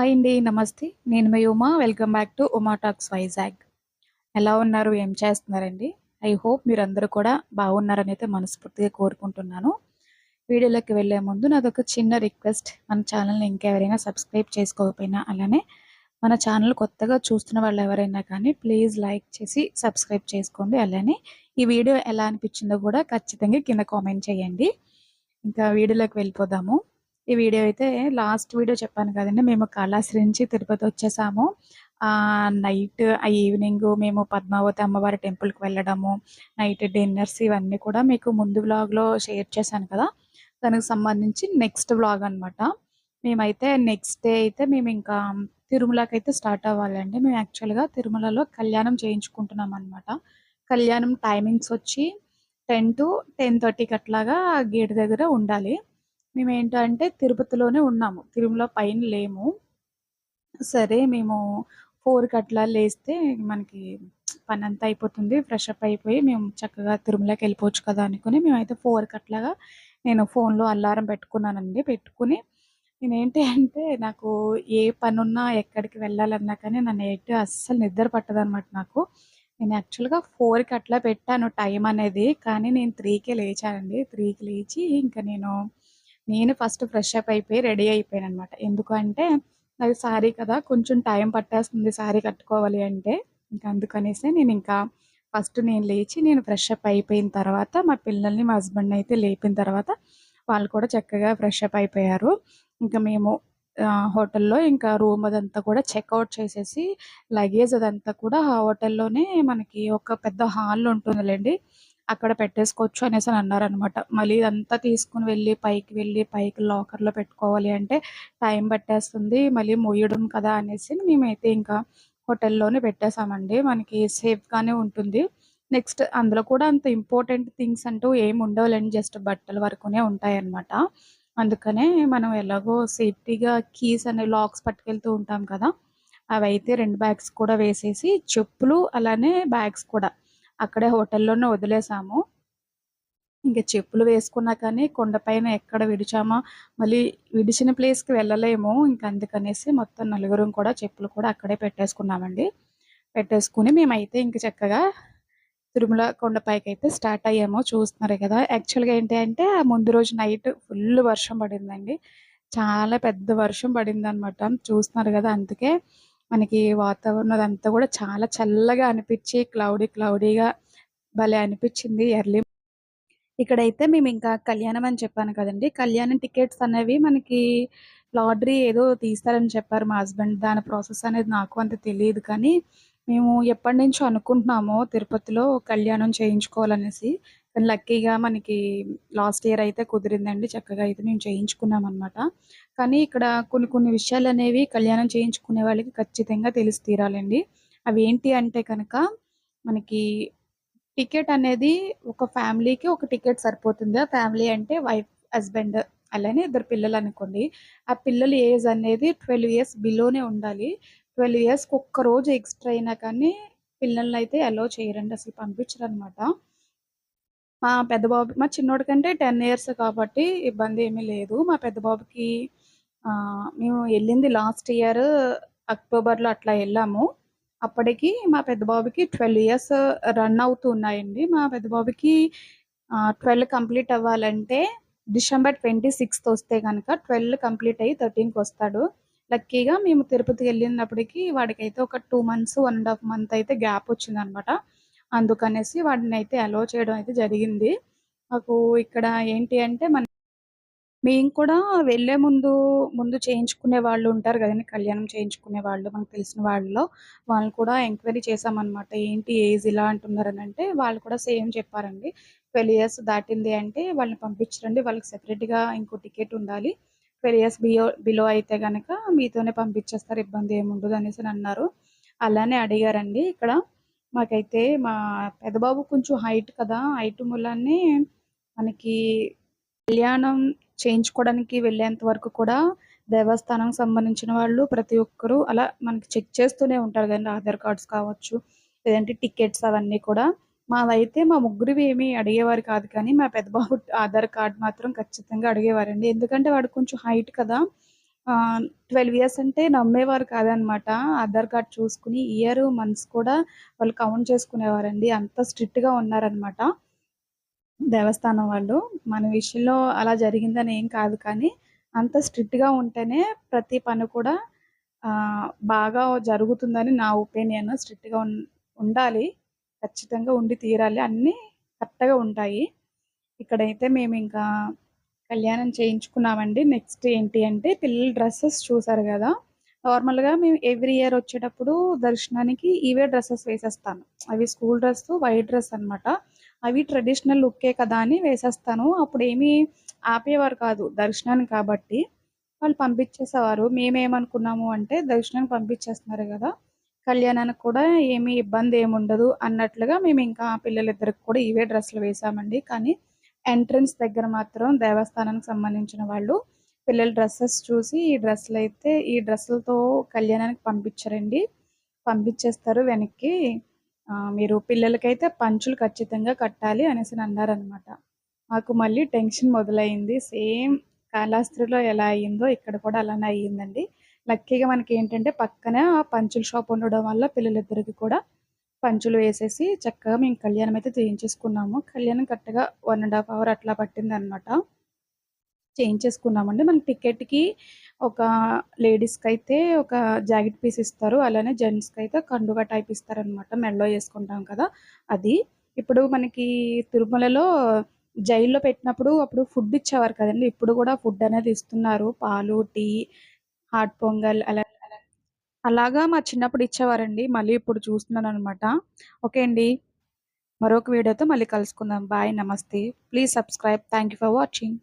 Hi అండి. నమస్తే. నేను మీ Uma. Welcome back to Uma talks Vizag. ఎలా ఉన్నారు? ఏం చేస్తున్నారండి? ఐ హోప్ మీరందరూ కూడా బాగున్నారని అయితే మనస్ఫూర్తిగా కోరుకుంటున్నాను. వీడియోలోకి వెళ్ళే ముందు నాదొక చిన్న రిక్వెస్ట్. మన ఛానల్‌ని ఇంకెవరైనా సబ్స్క్రైబ్ చేసుకోకపోయినా, అలానే మన ఛానల్ కొత్తగా చూస్తున్న వాళ్ళు ఎవరైనా కానీ ప్లీజ్ లైక్ చేసి సబ్స్క్రైబ్ చేసుకోండి. అలానే ఈ వీడియో ఎలా అనిపించిందో కూడా ఖచ్చితంగా కింద కామెంట్ చేయండి. ఇంకా వీడియోలోకి వెళ్ళిపోదాము. ఈ వీడియో అయితే లాస్ట్ వీడియో చెప్పాను కదండి మేము కాళహస్తి నుంచి తిరుపతి వచ్చేసాము. నైట్ ఆ ఈవినింగ్ మేము పద్మావతి అమ్మవారి టెంపుల్‌కి వెళ్ళడము, నైట్ డిన్నర్స్ ఇవన్నీ కూడా మీకు ముందు వ్లాగ్‌లో షేర్ చేశాను కదా! దానికి సంబంధించి నెక్స్ట్ వ్లాగ్ అనమాట. మేమైతే నెక్స్ట్ డే అయితే మేము ఇంకా తిరుమలకి అయితే స్టార్ట్ అవ్వాలండి. మేము యాక్చువల్‌గా తిరుమలలో కళ్యాణం చేయించుకుంటున్నాం అనమాట కళ్యాణం టైమింగ్స్ వచ్చి 10-10:30కి అట్లాగా గేట్ దగ్గర ఉండాలి. మేమేంటంటే తిరుపతిలోనే ఉన్నాము. తిరుమల పైన లేము. సరే మేము ఫోర్కి అట్లా లేస్తే మనకి పనంతా అయిపోతుంది. ఫ్రెష్ అప్ అయిపోయి మేము చక్కగా తిరుమలకి వెళ్ళిపోవచ్చు కదా! అనుకుని మేమైతే ఫోర్కి అట్లాగా నేను ఫోన్‌లో అలారం పెట్టుకున్నానండి. పెట్టుకుని నేనేంటి అంటే నాకు ఏ పనున్నా, ఎక్కడికి వెళ్ళాలన్నా కానీ నా నైట్ అస్సలు నిద్ర పట్టదనమాట నాకు. నేను యాక్చువల్‌గా ఫోర్కి అట్లా పెట్టాను టైం అనేది. కానీ నేను త్రీకే లేచానండి. త్రీకి లేచి ఇంకా నేను, నేను ఫస్ట్ ఫ్రెష్ అప్ అయిపోయి రెడీ అయిపోయాను అనమాట ఎందుకంటే అది శారీ కదా! కొంచెం టైం పట్టేస్తుంది శారీ కట్టుకోవాలి అంటే. ఇంక అందుకనేసి ఇంకా ఫస్ట్ నేను లేచి నేను ఫ్రెష్ అప్ అయిపోయిన తర్వాత మా పిల్లల్ని, మా హస్బెండ్ అయితే లేపిన తర్వాత వాళ్ళు కూడా చక్కగా ఫ్రెష్ అప్ అయిపోయారు. ఇంకా మేము హోటల్‌లో ఇంకా రూమ్ అదంతా కూడా చెక్అవుట్ చేసేసి లగేజ్ అదంతా కూడా హోటల్‌లోనే మనకి ఒక పెద్ద హాల్ ఉంటుందిలేండి అక్కడ పెట్టేసుకోవచ్చు అనేసి అని అన్నారనమాట. మళ్ళీ ఇదంతా తీసుకుని వెళ్ళి పైకి వెళ్ళి పైకి లాకర్‌లో పెట్టుకోవాలి అంటే టైం పట్టేస్తుంది. మళ్ళీ మొయ్యడం కదా! అనేసి మేమైతే ఇంకా హోటల్‌లోనే పెట్టేసామండి. మనకి సేఫ్‌గానే ఉంటుంది. నెక్స్ట్ అందులో కూడా అంత ఇంపార్టెంట్ థింగ్స్ అంటూ ఏమి ఉండవులేండి జస్ట్ బట్టల వరకునే ఉంటాయన్నమాట. అందుకనే మనం ఎలాగో సేఫ్టీగా కీస్ అనే లాక్స్ పట్టుకెళ్తూ ఉంటాం కదా! అవైతే రెండు బ్యాగ్స్ కూడా వేసేసి చెప్పులు అలానే బ్యాగ్స్ కూడా అక్కడే హోటల్‌లోనే వదిలేసాము. ఇంకా చెప్పులు వేసుకున్నా కానీ కొండపైన ఎక్కడ విడిచామా మళ్ళీ విడిచిన ప్లేస్‌కి వెళ్ళలేము. ఇంక అందుకనేసి మొత్తం నలుగురం కూడా చెప్పులు కూడా అక్కడే పెట్టేసుకున్నామండి. పెట్టేసుకుని మేమైతే ఇంక చక్కగా తిరుమల కొండపైకైతే స్టార్ట్ అయ్యాము. చూస్తున్నారు కదా! యాక్చువల్‌గా ఏంటి అంటే ముందు రోజు నైట్ ఫుల్ వర్షం పడిందండి. చాలా పెద్ద వర్షం పడిందనమాట. చూస్తున్నారు కదా! అందుకే మనకి వాతావరణం అదంతా కూడా చాలా చల్లగా అనిపించి క్లౌడీ క్లౌడీగా భలే అనిపించింది ఎర్లీ ఇక్కడైతే ఇంకా కళ్యాణం అని చెప్పాను కదండి కళ్యాణం టికెట్స్ అనేవి మనకి లాటరీ ఏదో తీస్తారని చెప్పారు మా హస్బెండ్. దాని ప్రాసెస్ అనేది నాకు అంత తెలియదు కానీ, మేము ఎప్పటినుంచో అనుకుంటున్నాము తిరుపతిలో కళ్యాణం చేయించుకోవాలనేసి. కానీ లక్కీగా మనకి లాస్ట్ ఇయర్ అయితే కుదిరిందండి. చక్కగా అయితే మేము చేయించుకున్నాం అనమాట కానీ ఇక్కడ కొన్ని కొన్ని విషయాలు అనేవి కళ్యాణం చేయించుకునే వాళ్ళకి ఖచ్చితంగా తెలిసి తీరాలండి. ఏంటి అంటే కనుక మనకి టికెట్ అనేది ఒక ఫ్యామిలీకి ఒక టికెట్ సరిపోతుంది. ఆ ఫ్యామిలీ అంటే వైఫ్, హస్బెండ్ అలానే ఇద్దరు పిల్లలు అనుకోండి ఆ పిల్లల ఏజ్ అనేది 12 ఇయర్స్ బిలోనే ఉండాలి. 12 ఇయర్స్‌కి ఒక్క రోజు ఎక్స్‌ట్రా అయినా కానీ పిల్లల్ని అయితే అలో చేయరండి. అసలు పంపించరు అనమాట మా పెద్ద బాబు మా చిన్నోడి కంటే 10 ఇయర్స్ కాబట్టి ఇబ్బంది ఏమీ లేదు. మా పెద్ద బాబుకి మేము వెళ్ళింది లాస్ట్ ఇయర్ అక్టోబర్‌లో అట్లా వెళ్ళాము అప్పటికి మా పెద్ద బాబుకి 12 ఇయర్స్ రన్ అవుతూ ఉన్నాయండి. మా పెద్ద బాబుకి ట్వెల్వ్ కంప్లీట్ అవ్వాలంటే డిసెంబర్ 26థ్ వస్తే కనుక ట్వెల్వ్ కంప్లీట్ అయ్యి 13కొస్తాడు. లక్కీగా మేము తిరుపతికెళ్ళినప్పటికి వాడికైతే ఒక two months, one half month అయితే గ్యాప్ వచ్చిందనమాట. అందుకనేసి వాటిని అయితే అలో చేయడం అయితే జరిగింది. మాకు ఇక్కడ ఏంటి అంటే మన మేము కూడా వెళ్ళే ముందు, ముందు చేయించుకునే వాళ్ళు ఉంటారు కదండి కళ్యాణం చేయించుకునే వాళ్ళు మనకు తెలిసిన వాళ్ళలో. వాళ్ళని కూడా ఎంక్వైరీ చేశామనమాట. ఏంటి ఏజ్ ఇలా అంటున్నారనంటే వాళ్ళు కూడా సేమ్ చెప్పారండి. 12 ఇయర్స్ దాటింది అంటే వాళ్ళని పంపించరండి. వాళ్ళకి సెపరేట్‌గా ఇంకో టికెట్ ఉండాలి. 12 ఇయర్స్ బియో బిలో అయితే కనుక మీతోనే పంపించేస్తారు. ఇబ్బంది ఏముండదు అనేసి అన్నారు. అలానే అడిగారండి ఇక్కడ. మాకైతే మా పెదబాబు కొంచెం హైట్ కదా! హైట్ మూలానే మనకి కళ్యాణం చేయించుకోవడానికి వెళ్ళేంత వరకు కూడా దేవస్థానం సంబంధించిన వాళ్ళు ప్రతి ఒక్కరూ అలా మనకి చెక్ చేస్తూనే ఉంటారు కదండీ! ఆధార్ కార్డ్స్ కావచ్చు, లేదంటే టికెట్స్ అవన్నీ కూడా. మావైతే మా ముగ్గురివి ఏమి అడిగేవారు కాదు కానీ, మా పెద్ద బాబు ఆధార్ కార్డ్ మాత్రం ఖచ్చితంగా అడిగేవారండి. ఎందుకంటే వాడు కొంచెం హైట్ కదా! ట్వెల్వ్ ఇయర్స్ అంటే నమ్మేవారు కాదనమాట. ఆధార్ కార్డ్ చూసుకుని ఇయర్ మంత్స్ కూడా వాళ్ళు కౌంట్ చేసుకునేవారండి. అంత స్ట్రిక్ట్గా ఉన్నారనమాట దేవస్థానం వాళ్ళు. మన విషయంలో అలా జరిగిందని ఏం కాదు కానీ అంత స్ట్రిక్ట్గా ఉంటేనే ప్రతి పని కూడా బాగా జరుగుతుందని నా ఒపీనియన్. స్ట్రిక్ట్గా ఉండాలి. ఖచ్చితంగా ఉండి తీరాలి. అన్నీ కరెక్ట్గా ఉంటాయి. ఇక్కడైతే మేము ఇంకా కళ్యాణం చేయించుకున్నామండి. నెక్స్ట్ ఏంటి అంటే పిల్లల డ్రెస్సెస్ చూసారు కదా. నార్మల్గా మేము ఎవ్రీ ఇయర్ వచ్చేటప్పుడు దర్శనానికి ఇవే డ్రెస్సెస్ వేసేస్తాను. అవి స్కూల్ డ్రెస్ వైట్ డ్రెస్ అనమాట అవి ట్రెడిషనల్ లుక్కే కదా అని వేసేస్తాను. అప్పుడు ఏమీ ఆపేవారు కాదు దర్శనానికి కాబట్టి. వాళ్ళు పంపించేసేవారు. మేమేమనుకున్నాము అంటే దర్శనానికి పంపించేస్తున్నారు కదా. కళ్యాణానికి కూడా ఏమీ ఇబ్బంది ఏముండదు అన్నట్లుగా మేము ఇంకా పిల్లలిద్దరికి కూడా ఇవే డ్రెస్సులు వేసామండి. కానీ ఎంట్రన్స్ దగ్గర మాత్రం దేవస్థానానికి సంబంధించిన వాళ్ళు పిల్లల డ్రెస్సెస్ చూసి ఈ డ్రెస్సులు అయితే ఈ డ్రెస్సులతో కళ్యాణానికి పంపించారండి. పంపించేస్తారు వెనక్కి. మీరు పిల్లలకైతే పంచులు ఖచ్చితంగా కట్టాలి అనేసి అన్నారనమాట మాకు మళ్ళీ టెన్షన్ మొదలైంది. సేమ్ కాళాస్త్రిలో ఎలా అయ్యిందో ఇక్కడ కూడా అలానే అయ్యిందండి. లక్కీగా మనకి ఏంటంటే పక్కనే ఆ పంచుల షాప్ ఉండడం వల్ల పిల్లలిద్దరికి కూడా పంచులు వేసేసి చక్కగా మేము కళ్యాణం అయితే చేయించేసుకున్నాము. కళ్యాణం కరెక్ట్గా వన్ అండ్ హాఫ్ అవర్ అట్లా పట్టింది అనమాట చేయించేసుకున్నామండి. మన టికెట్కి ఒక లేడీస్కి అయితే ఒక జాకెట్ పీస్ ఇస్తారు. అలానే జెంట్స్కి అయితే కండుగా టైప్ ఇస్తారనమాట మెడలో వేసుకుంటాం కదా అది. ఇప్పుడు మనకి తిరుమలలో జైల్లో పెట్టినప్పుడు అప్పుడు ఫుడ్ ఇచ్చేవారు కదండి. ఇప్పుడు కూడా ఫుడ్ అనేది ఇస్తున్నారు. పాలు టీ హాట్ పొంగల్ అలా అలాగా మా చిన్నప్పుడు ఇచ్చేవారండి. మళ్ళీ ఇప్పుడు చూస్తున్నాను అనమాట ఓకే అండి. మరొక వీడియోతో మళ్ళీ కలుసుకుందాం. బాయ్. నమస్తే. Please subscribe. Thank you for watching.